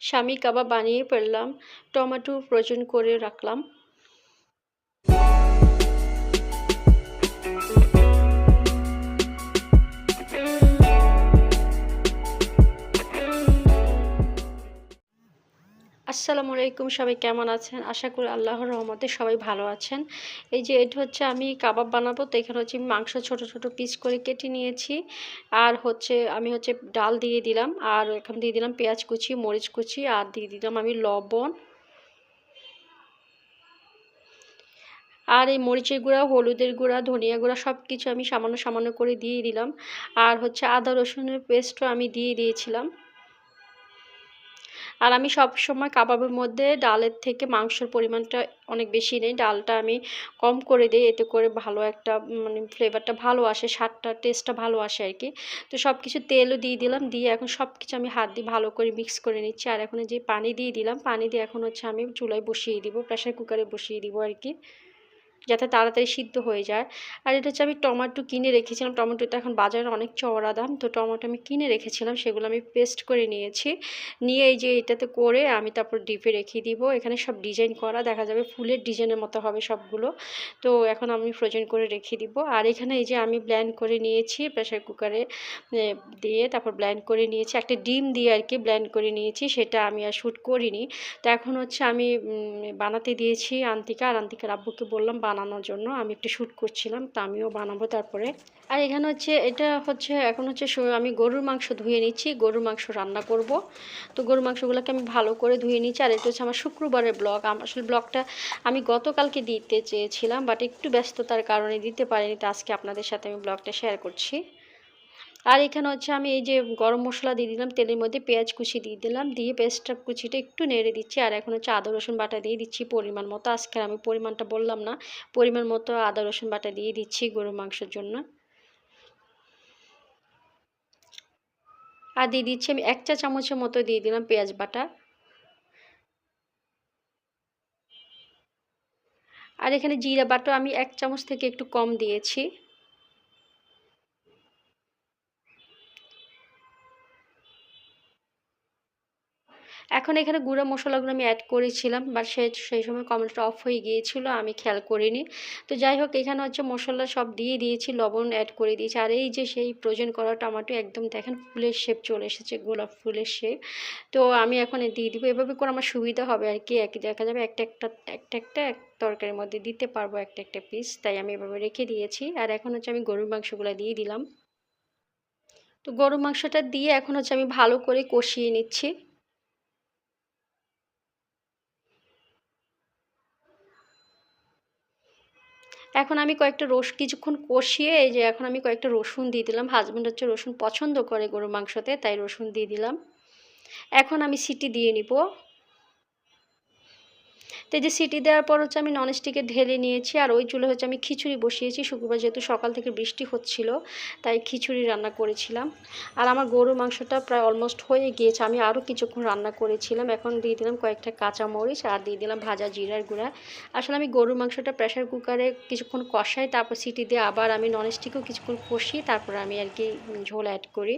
স্বামী কাবাব বানিয়ে ফেললাম টমেটো প্রয়োজন করে রাখলাম। আসসালামু আলাইকুম, সবাই কেমন আছেন? আশা করি আল্লাহর রহমতে সবাই ভালো আছেন। এই যে এটা হচ্ছে আমি কাবাব বানাবো, তো এখানে হচ্ছে মাংস ছোট ছোট পিস করে কেটে নিয়েছি। আর হচ্ছে আমি হচ্ছে ডাল দিয়ে দিলাম, আর এখন দিয়ে দিলাম পেঁয়াজ কুচি, মরিচ কুচি, আর দিয়ে দিলাম আমি লবণ। আর এই মরিচের গুঁড়া, হলুদের গুঁড়া, ধনিয়া গুঁড়া সব কিছু আমি সামান্য সামান্য করে দিয়ে দিলাম। আর হচ্ছে আদা রসুনের পেস্টও আমি দিয়ে দিয়েছিলাম। আর আমি সব সময় কাবাবের মধ্যে ডালের থেকে মাংসের পরিমাণটা অনেক বেশি নেই। ডালটা আমি কম করে দিই, এতে করে ভালো একটা মানে ফ্লেভারটা ভালো আসে, স্বাদটা টেস্টটা ভালো আসে আর কি তো সব কিছু তেলও দিয়ে দিলাম, দিয়ে এখন সব কিছু আমি হাত দিয়ে ভালো করে মিক্স করে নিচ্ছি। আর এখন যে পানি দিয়ে দিলাম, পানি দিয়ে এখন হচ্ছে আমি চুলায় বসিয়ে দিব প্রেশার কুকারে বসিয়ে দিব আর কি যাতে তাড়াতাড়ি সিদ্ধ হয়ে যায়। আর এটা হচ্ছে আমি টমেটো কিনে রেখেছিলাম। টমেটোটা এখন বাজারে অনেক চওড়া দাম। তো টমেটো আমি কিনে রেখেছিলাম, সেগুলো আমি পেস্ট করে নিয়েছি। নিয়ে এই যে এটাতে করে আমি তারপর ডিপে রেখে দিব। এখানে সব ডিজাইন করা, দেখা যাবে ফুলের ডিজাইনের মতো হবে সবগুলো। তো এখন আমি ফ্রোজেন করে রেখে দিব। আর এখানে এই যে আমি ব্ল্যান্ড করে নিয়েছি প্রেশার কুকারে দিয়ে তারপর ব্ল্যান্ড করে নিয়েছি। একটা ডিম দিয়ে আর কি ব্ল্যান্ড করে নিয়েছি, সেটা আমি আর শ্যুট করিনি। তো এখন হচ্ছে আমি বানাতে দিয়েছি আন্তিকা। আর আন্তিকার আব্বুকে বললাম বানানোর জন্য। আমি একটু শ্যুট করছিলাম, তা আমিও বানাবো তারপরে। আর এখানে হচ্ছে, এটা হচ্ছে, এখন হচ্ছে আমি গরুর মাংস ধুয়ে নিচ্ছি, গরুর মাংস রান্না করব। তো গরুর মাংসগুলোকে আমি ভালো করে ধুয়ে নিচ্ছি, আর এটা হচ্ছে আমার শুক্রবারের ব্লগ আসলে ব্লগটা আমি গতকালকে দিতে চেয়েছিলাম বাট একটু ব্যস্ততার কারণে দিতে পারিনি, তো আজকে আপনাদের সাথে আমি ব্লগটা শেয়ার করছি। আর এখানে হচ্ছে আমি এই যে গরম মশলা দিয়ে দিলাম, তেলের মধ্যে পেঁয়াজ কুচি দিয়ে দিলাম, দিয়ে পেঁয়াজটা কুচিটা একটু নেড়ে দিচ্ছি। আর এখন হচ্ছে আদা, রসুন বাটা দিয়ে দিচ্ছি পরিমাণ মতো। আজকে আমি পরিমাণটা বললাম না, পরিমাণ মতো আদা, রসুন বাটা দিয়ে দিচ্ছি গরুর মাংসের জন্য। আর দিয়ে দিচ্ছি আমি এক চা চামচের মতো দিয়ে দিলাম পেঁয়াজ বাটা। আর এখানে জিরা বাটা আমি এক চামচ থেকে একটু কম দিয়েছি। এখন এখানে গুঁড়ো মশলাগুলো আমি অ্যাড করেছিলাম বাট সে, সেই সময় কমেন্টটা অফ হয়ে গিয়েছিল, আমি খেয়াল করিনি। তো যাই হোক, এখানে হচ্ছে মশলা সব দিয়ে দিয়েছি, লবণ অ্যাড করে দিয়েছি, আর এই যে সেই প্রয়োজন করা টমেটো একদম দেখেন ফুলের শেপ চলে এসেছে, গোলাপ ফুলের শেপ তো আমি এখন দিয়ে দিব, এভাবে করে আমার সুবিধা হবে আর কি, এক দেখা যাবে একটা একটা একটা একটা, এক তরকারির মধ্যে দিতে পারব একটা একটা পিস তাই আমি এভাবে রেখে দিয়েছি। আর এখন হচ্ছে আমি গরুর মাংসগুলো দিয়ে দিলাম। তো গরু মাংসটা দিয়ে এখন হচ্ছে আমি ভালো করে কষিয়ে নিচ্ছি। এখন আমি কয়েকটা রস কিছুক্ষণ কষিয়ে, এই যে এখন আমি কয়েকটা রসুন দিয়ে দিলাম। হাজব্যান্ড হচ্ছে রসুন পছন্দ করে গরু মাংসতে, তাই রসুন দিয়ে দিলাম। এখন আমি সিটি দিয়ে নিব। তো এই যে সিটি দেওয়ার পর হচ্ছে আমি ননস্টিকে ঢেলে নিয়েছি, আর ওই চুলে হচ্ছে আমি খিচুড়ি বসিয়েছি। শুক্রবার যেহেতু সকাল থেকে বৃষ্টি হচ্ছিল, তাই খিচুড়ি রান্না করেছিলাম। আর আমার গরুর মাংসটা প্রায় অলমোস্ট হয়ে গিয়েছে। আমি আরও কিছুক্ষণ রান্না করেছিলাম। এখন দিয়ে দিলাম কয়েকটা কাঁচা মরিচ আর দিয়ে দিলাম ভাজা জিরার গুঁড়া। আসলে আমি গরুর মাংসটা প্রেশার কুকারে কিছুক্ষণ কষাই, তারপর সিটি দিয়ে আবার আমি ননস্টিকও কিছুক্ষণ কষি তারপর আমি আর কি ঝোল অ্যাড করি।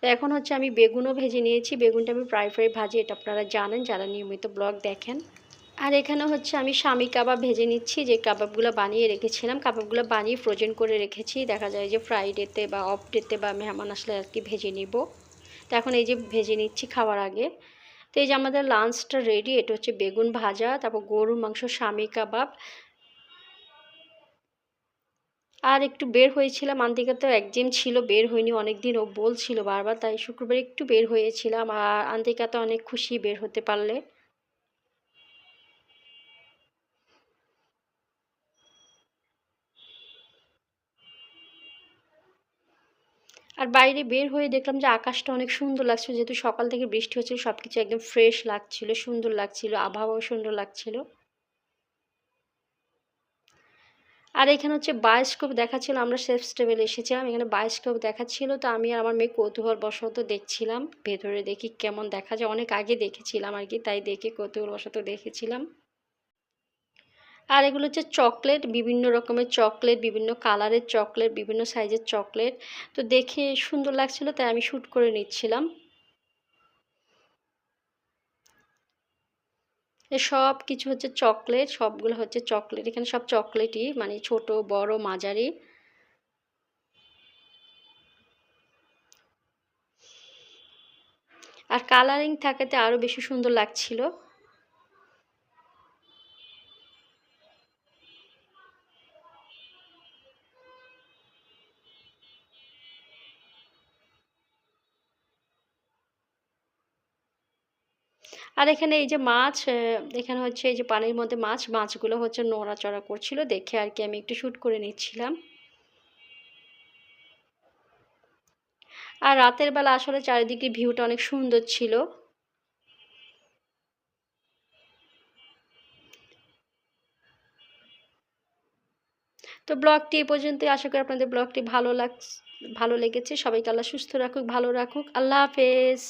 তো এখন হচ্ছে আমি বেগুনও ভেজে নিয়েছি। বেগুনটা আমি প্রায় প্রায় ভাজি, এটা আপনারা জানেন। যারা নিয়মিত ব্লগ দেখেন। আর এখানে হচ্ছে আমি স্বামী কাবাব ভেজে নিচ্ছি, যে কাবাবগুলো বানিয়ে রেখেছিলাম। কাবাবগুলো বানিয়ে ফ্রোজেন করে রেখেছি। দেখা যায় যে ফ্রাইডেতে বা অফ ডেতে বা মেহমান আসলে আর কি ভেজে নিব। তো এখন এই যে ভেজে নিচ্ছি খাওয়ার আগে। তো এই যে আমাদের লাঞ্চটা রেডি এটা হচ্ছে বেগুন ভাজা, তারপর গরুর মাংস, স্বামী কাবাব। আর একটু বের হয়েছিলাম আন্তিকা তো একজিম ছিল, বের হয়নি অনেক দিন ও বলছিল বারবার, তাই শুক্রবার একটু বের হয়েছিলাম। আর আন্তিকা তো অনেক খুশি বের হতে পারলে। আর বাইরে বের হয়ে দেখলাম যে আকাশটা অনেক সুন্দর লাগছিল। যেহেতু সকাল থেকে বৃষ্টি হচ্ছিল সব কিছু একদম ফ্রেশ লাগছিল, সুন্দর লাগছিল, আবহাওয়াও সুন্দর লাগছিল। আর এখানে হচ্ছে বায়োস্কোপ দেখাচ্ছিল, আমরা সেফ স্টেবেল এসেছিলাম, এখানে বায়োস্কোপ দেখাচ্ছিল। তো আমি আর আমার মেয়ে কৌতূহল বশত দেখছিলাম, ভেতরে দেখি কেমন দেখা যায়। অনেক আগে দেখেছিলাম আর কি, তাই দেখে কৌতূহল বশত দেখেছিলাম। আর এগুলো হচ্ছে চকলেট, বিভিন্ন রকমের চকলেট, বিভিন্ন কালারের চকলেট, বিভিন্ন সাইজের চকলেট। তো দেখে সুন্দর লাগছিল, তাই আমি শ্যুট করে নিচ্ছিলাম। সব কিছু হচ্ছে চকলেট, সবগুলো হচ্ছে চকলেট। এখানে সব চকলেটই মানে ছোট, বড়, মাঝারি। আর কালারিং থাকাতে আরও বেশি সুন্দর লাগছিল। আর এখানে এই যে মাছ এখানে হচ্ছে এই যে পানির মধ্যে মাছ, মাছগুলো হচ্ছে নড়াচড়া করছিল, দেখে আর কি আমি একটু শ্যুট করে নিচ্ছিলাম। আর রাতের বেলা আসলে চারিদিকে ভিউটা অনেক সুন্দর ছিল। তো ব্লগটি এ পর্যন্তই, আশা করি আপনাদের ব্লগটি ভালো লাগ ভালো লেগেছে। সবাইকে আল্লাহ সুস্থ রাখুক, ভালো রাখুক। আল্লাহ হাফেজ।